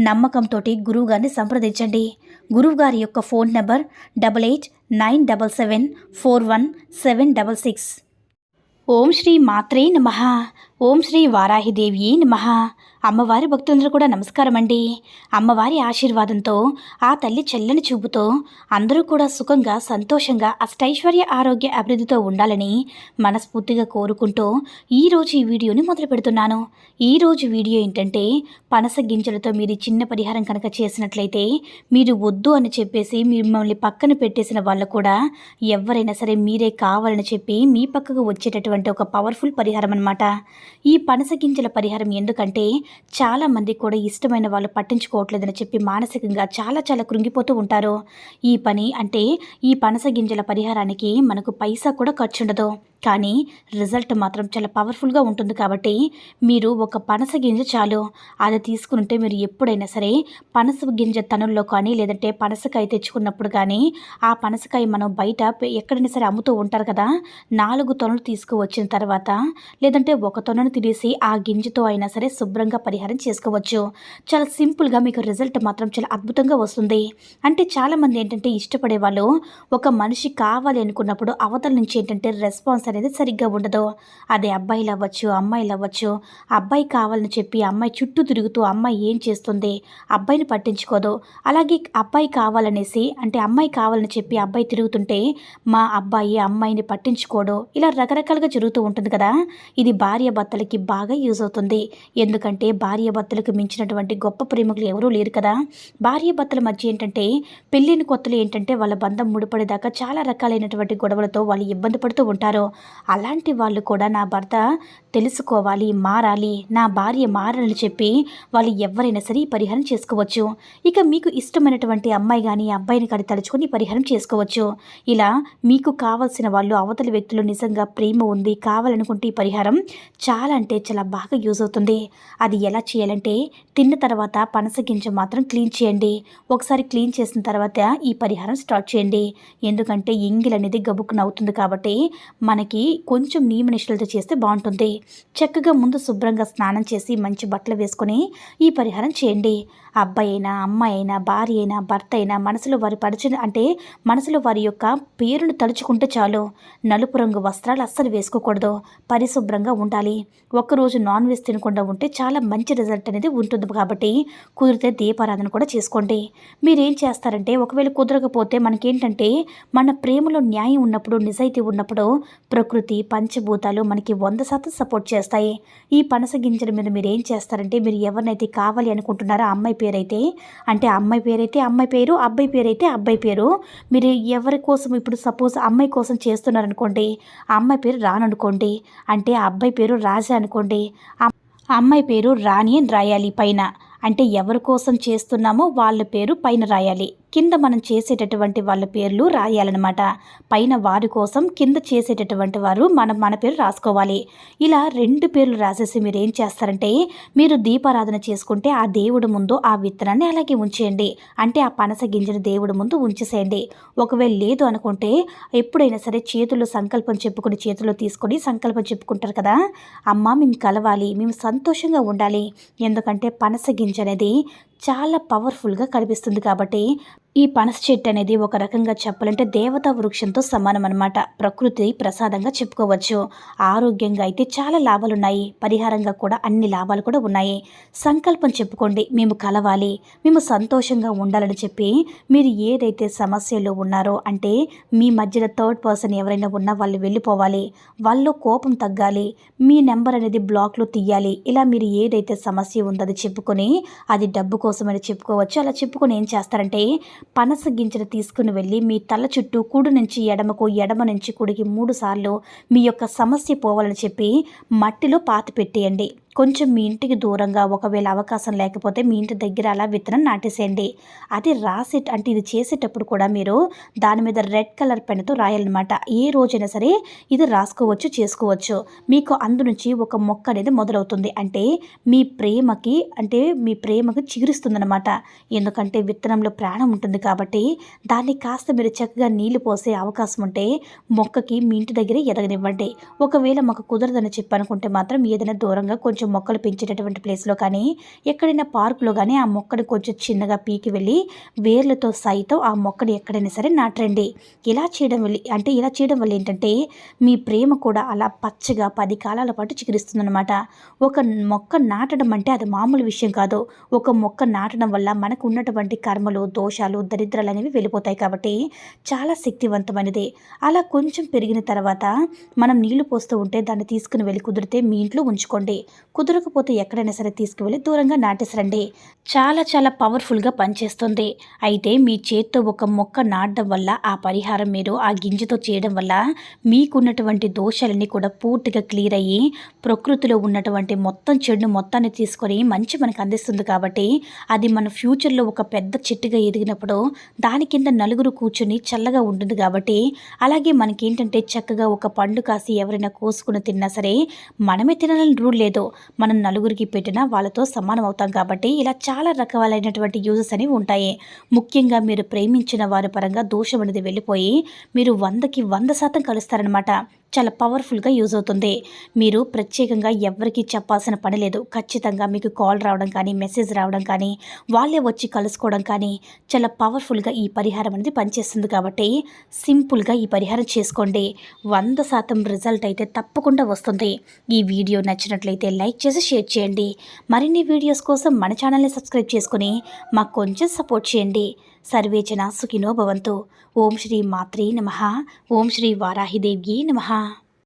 నమ్మకంతో గురువుగారిని సంప్రదించండి. గురువుగారి యొక్క phone number double eight nine double seven four one seven double six. ఓం శ్రీ మాత్రే నమ. ఓం శ్రీ వారాహిదేవి నమ. అమ్మవారి భక్తులందరూ కూడా నమస్కారం అండి అమ్మవారి ఆశీర్వాదంతో ఆ తల్లి చల్లని చూపుతో అందరూ కూడా సుఖంగా సంతోషంగా అష్టైశ్వర్య ఆరోగ్య అభివృద్ధితో ఉండాలని మనస్ఫూర్తిగా కోరుకుంటూ ఈరోజు ఈ వీడియోని మొదలు పెడుతున్నాను. ఈరోజు వీడియో ఏంటంటే పనస గింజలతో మీరు చిన్న పరిహారం కనుక చేసినట్లయితే మీరు వద్దు అని చెప్పేసి మిమ్మల్ని పక్కన పెట్టేసిన వాళ్ళు కూడా ఎవరైనా సరే మీరే కావాలని చెప్పి మీ పక్కకు వచ్చేటటువంటి ఒక పవర్ఫుల్ పరిహారం అనమాట ఈ పనస గింజల పరిహారం ఎందుకంటే చాలా మంది కూడా ఇష్టమైన వాళ్ళు పట్టించుకోవట్లేదని చెప్పి మానసికంగా చాలా చాలా కృంగిపోతూ ఉంటారు. ఈ పని అంటే ఈ పనస గింజల పరిహారానికి మనకు పైసా కూడా ఖర్చు ఉండదు కానీ రిజల్ట్ మాత్రం చాలా పవర్ఫుల్గా ఉంటుంది కాబట్టి మీరు ఒక పనస గింజ చాలు. అది తీసుకుంటే మీరు ఎప్పుడైనా సరే పనస గింజ తనుల్లో కానీ లేదంటే పనసకాయ తెచ్చుకున్నప్పుడు కానీ ఆ పనసకాయ మనం బయట ఎక్కడైనా సరే అమ్ముతూ ఉంటారు కదా నాలుగు తొనలు తీసుకువచ్చిన తర్వాత లేదంటే ఒక తొనను తినేసి ఆ గింజతో అయినా సరే శుభ్రంగా పరిహారం చేసుకోవచ్చు. చాలా సింపుల్గా మీకు రిజల్ట్ మాత్రం చాలా అద్భుతంగా వస్తుంది. అంటే చాలామంది ఏంటంటే ఇష్టపడే వాళ్ళు ఒక మనిషి కావాలి అనుకున్నప్పుడు అవతల నుంచి ఏంటంటే రెస్పాన్స్ అనేది సరిగ్గా ఉండదు. అదే అబ్బాయిలు అవ్వచ్చు అమ్మాయిలు అవ్వచ్చు అబ్బాయి కావాలని చెప్పి అమ్మాయి చుట్టూ తిరుగుతూ అమ్మాయి ఏం చేస్తుంది? అబ్బాయిని పట్టించుకోదు. అలాగే అబ్బాయి కావాలనేసి అంటే అమ్మాయి కావాలని చెప్పి అబ్బాయి తిరుగుతుంటే మా అబ్బాయి అమ్మాయిని పట్టించుకోడు. ఇలా రకరకాలుగా జరుగుతూ ఉంటుంది కదా? ఇది భార్య భర్తలకి బాగా యూజ్ అవుతుంది. ఎందుకంటే భార్య భర్తలకు మించినటువంటి గొప్ప ప్రేమికులు ఎవరూ లేరు కదా? భార్య భర్తల మధ్య ఏంటంటే పెళ్ళైన కొత్తలు ఏంటంటే వాళ్ళ బంధం ముడిపడేదాకా చాలా రకాలైనటువంటి గొడవలతో వాళ్ళు ఇబ్బంది పడుతూ ఉంటారు. అలాంటి వాళ్ళు కూడా నా భర్త తెలుసుకోవాలి మారాలి. నా భార్య మారాలని చెప్పి వాళ్ళు ఎవరైనా సరే పరిహారం చేసుకోవచ్చు. ఇక మీకు ఇష్టమైనటువంటి అమ్మాయి కానీ అబ్బాయిని కానీ తలుచుకొని పరిహారం చేసుకోవచ్చు. ఇలా మీకు కావాల్సిన వాళ్ళు అవతలి వ్యక్తులు నిజంగా ప్రేమ ఉంది కావాలనుకుంటే ఈ పరిహారం చాలా అంటే చాలా బాగా యూజ్ అవుతుంది. అది ఎలా చేయాలంటే తిన్న తర్వాత పనస గింజ మాత్రం క్లీన్ చేయండి. ఒకసారి క్లీన్ చేసిన తర్వాత ఈ పరిహారం స్టార్ట్ చేయండి. ఎందుకంటే ఎంగిల్ అనేది గబుక్కున అవుతుంది కాబట్టి మనకి కొంచెం నియమ నిష్ఠలతో చేస్తే బాగుంటుంది. చక్కగా ముందు శుభ్రంగా స్నానం చేసి మంచి బట్టలు వేసుకొని ఈ పరిహారం చేయండి. అబ్బాయి అయినా అమ్మాయి అయినా భార్య అయినా భర్త అయినా మనసులో వారి పరిచయం అంటే మనసులో వారి యొక్క పేరును తలుచుకుంటే చాలు. నలుపు రంగు వస్త్రాలు అస్సలు వేసుకోకూడదు. పరిశుభ్రంగా ఉండాలి. ఒక్కరోజు నాన్ వెజ్ తినకుండా ఉంటే చాలా మంచి రిజల్ట్ అనేది ఉంటుంది కాబట్టి కుదిరితే దీపారాధన కూడా చేసుకోండి. మీరేం చేస్తారంటే ఒకవేళ కుదరకపోతే మనకేంటంటే మన ప్రేమలో న్యాయం ఉన్నప్పుడు నిజాయితీ ఉన్నప్పుడు ప్రకృతి పంచభూతాలు మనకి వంద శాతం సపోర్ట్ చేస్తాయి. ఈ పనస గింజల మీద మీరు ఏం చేస్తారంటే మీరు ఎవరినైతే కావాలి అనుకుంటున్నారో అమ్మాయి పేరైతే అంటే అమ్మాయి పేరైతే అమ్మాయి పేరు అబ్బాయి పేరైతే అబ్బాయి పేరు. మీరు ఎవరి కోసం ఇప్పుడు సపోజ్ అమ్మాయి కోసం చేస్తున్నారనుకోండి అమ్మాయి పేరు రాననుకోండి అంటే ఆ అబ్బాయి పేరు రాజా అనుకోండి అమ్మాయి పేరు రాణి అని రాయాలి పైన. అంటే ఎవరి కోసం చేస్తున్నామో వాళ్ళ పేరు పైన రాయాలి. కింద మనం చేసేటటువంటి వాళ్ళ పేర్లు రాయాలన్నమాట. పైన వారి కోసం కింద చేసేటటువంటి వారు మనం మన పేరు రాసుకోవాలి. ఇలా రెండు పేర్లు రాసేసి మీరు ఏం చేస్తారంటే మీరు దీపారాధన చేసుకుంటే ఆ దేవుడు ముందు ఆ విత్తనాన్ని అలాగే ఉంచేయండి. అంటే ఆ పనస గింజను దేవుడు ముందు ఉంచేసేయండి. ఒకవేళ లేదు అనుకుంటే ఎప్పుడైనా సరే చేతుల్లో సంకల్పం చెప్పుకొని చేతుల్లో తీసుకొని సంకల్పం చెప్పుకుంటారు కదా అమ్మ మేము కలవాలి మేము సంతోషంగా ఉండాలి. ఎందుకంటే పనస గింజ అనేది చాలా పవర్ఫుల్గా కనిపిస్తుంది కాబట్టి ఈ పనస చెట్టు అనేది ఒక రకంగా చెప్పాలంటే దేవతా వృక్షంతో సమానం అనమాట ప్రకృతి ప్రసాదంగా చెప్పుకోవచ్చు. ఆరోగ్యంగా అయితే చాలా లాభాలున్నాయి. పరిహారంగా కూడా అన్ని లాభాలు కూడా ఉన్నాయి. సంకల్పం చెప్పుకోండి. మేము కలవాలి. మేము సంతోషంగా ఉండాలని చెప్పి మీరు ఏదైతే సమస్యలు ఉన్నారో అంటే మీ మధ్యలో థర్డ్ పర్సన్ ఎవరైనా ఉన్నా వాళ్ళు వెళ్ళిపోవాలి. వాళ్ళు కోపం తగ్గాలి. మీ నెంబర్ అనేది బ్లాక్లో తీయాలి. ఇలా మీరు ఏదైతే సమస్య ఉందో అది చెప్పుకొని అది డబ్బు కోసమని చెప్పుకోవచ్చు. అలా చెప్పుకొని ఏం చేస్తారంటే పనస గింజను తీసుకుని వెళ్ళి మీ తల చుట్టూ కూడు నుంచి ఎడమకు ఎడమ నుంచి కుడికి మూడుసార్లు మీ యొక్క సమస్య పోవాలని చెప్పి మట్టిలో పాతి పెట్టేయండి. కొంచెం మీ ఇంటికి దూరంగా ఒకవేళ అవకాశం లేకపోతే మీ ఇంటి దగ్గర అలా విత్తనం నాటేసేయండి. అది రాసే అంటే ఇది చేసేటప్పుడు కూడా మీరు దాని మీద రెడ్ కలర్ పెన్తో రాయాలన్నమాట. ఏ రోజైనా సరే ఇది రాసుకోవచ్చు చేసుకోవచ్చు. మీకు అందు నుంచి ఒక మొక్క అనేది మొదలవుతుంది. అంటే మీ ప్రేమకి అంటే మీ ప్రేమకు చిగురిస్తుందన్నమాట. ఎందుకంటే విత్తనంలో ప్రాణం ఉంటుంది కాబట్టి దాన్ని కాస్త మీరు చక్కగా నీళ్ళు పోసే అవకాశం ఉంటే మొక్కకి మీ ఇంటి దగ్గరే ఎదగనివ్వండి. ఒకవేళ మాకు కుదరదని చెప్పనుకుంటే మాత్రం ఏదైనా దూరంగా కొంచెం మొక్కలు పెంచేటటువంటి ప్లేస్లో కానీ ఎక్కడైనా పార్కులో కానీ ఆ మొక్కని కొంచెం చిన్నగా పీకి వెళ్ళి వేర్లతో సైతం ఆ మొక్కని ఎక్కడైనా సరే నాటండి. ఇలా చేయడం వల్ల అంటే ఇలా చేయడం వల్ల ఏంటంటే మీ ప్రేమ కూడా అలా పచ్చగా పది కాలాల పాటు చిగురిస్తుందన్నమాట. ఒక మొక్క నాటడం అంటే అది మామూలు విషయం కాదు. ఒక మొక్క నాటడం వల్ల మనకు ఉన్నటువంటి కర్మలు దోషాలు దరిద్రాలు అనేవి వెళ్ళిపోతాయి కాబట్టి చాలా శక్తివంతమైనది. అలా కొంచెం పెరిగిన తర్వాత మనం నీళ్ళు పోస్తూ ఉంటే దాన్ని తీసుకుని వెళ్ళి కుదిరితే మీ ఇంట్లో ఉంచుకోండి. కుదరకపోతే ఎక్కడైనా సరే తీసుకువెళ్ళి దూరంగా నాటేసరండి చాలా చాలా పవర్ఫుల్గా పనిచేస్తుంది. అయితే మీ చేత్తో ఒక మొక్క నాటడం వల్ల ఆ పరిహారం మీరు ఆ గింజతో చేయడం వల్ల మీకున్నటువంటి దోషాలన్నీ కూడా పూర్తిగా క్లియర్ అయ్యి ప్రకృతిలో ఉన్నటువంటి మొత్తం చెడును మొత్తాన్ని తీసుకొని మంచి మనకు అందిస్తుంది కాబట్టి అది మన ఫ్యూచర్లో ఒక పెద్ద చెట్టుగా ఎదిగినప్పుడు దాని కింద నలుగురు కూర్చుని చల్లగా ఉంటుంది కాబట్టి అలాగే మనకేంటంటే చక్కగా ఒక పండు కాసి ఎవరైనా కోసుకుని తిన్నా సరే మనమే తినాలని రూల్ లేదు. మనం నలుగురికి పెట్టినా వాళ్ళతో సమానం అవుతాం కాబట్టి ఇలా చాలా రకాలైనటువంటి యూజెస్ అనేవి ఉంటాయి. ముఖ్యంగా మీరు ప్రేమించిన వారి పరంగా దోషం అనేది వెళ్ళిపోయి మీరు వందకి వంద శాతం కలుస్తారనమాట చాలా పవర్ఫుల్గా యూజ్ అవుతుంది. మీరు ప్రత్యేకంగా ఎవరికి చెప్పాల్సిన పని లేదు. ఖచ్చితంగా మీకు కాల్ రావడం కానీ మెసేజ్ రావడం కానీ వాళ్ళే వచ్చి కలుసుకోవడం కానీ చాలా పవర్ఫుల్గా ఈ పరిహారం అనేది పనిచేస్తుంది కాబట్టి సింపుల్గా ఈ పరిహారం చేసుకోండి. వంద శాతం రిజల్ట్ అయితే తప్పకుండా వస్తుంది. ఈ వీడియో నచ్చినట్లయితే లైక్ చేసి షేర్ చేయండి. మరిన్ని వీడియోస్ కోసం మన ఛానల్ని సబ్స్క్రైబ్ చేసుకుని మాకు కొంచెం సపోర్ట్ చేయండి. సర్వేచన సుఖినో భవంతు. ఓం శ్రీ మాత్రే నమ. ఓం శ్రీ వారాహిదేవ్యే నమ.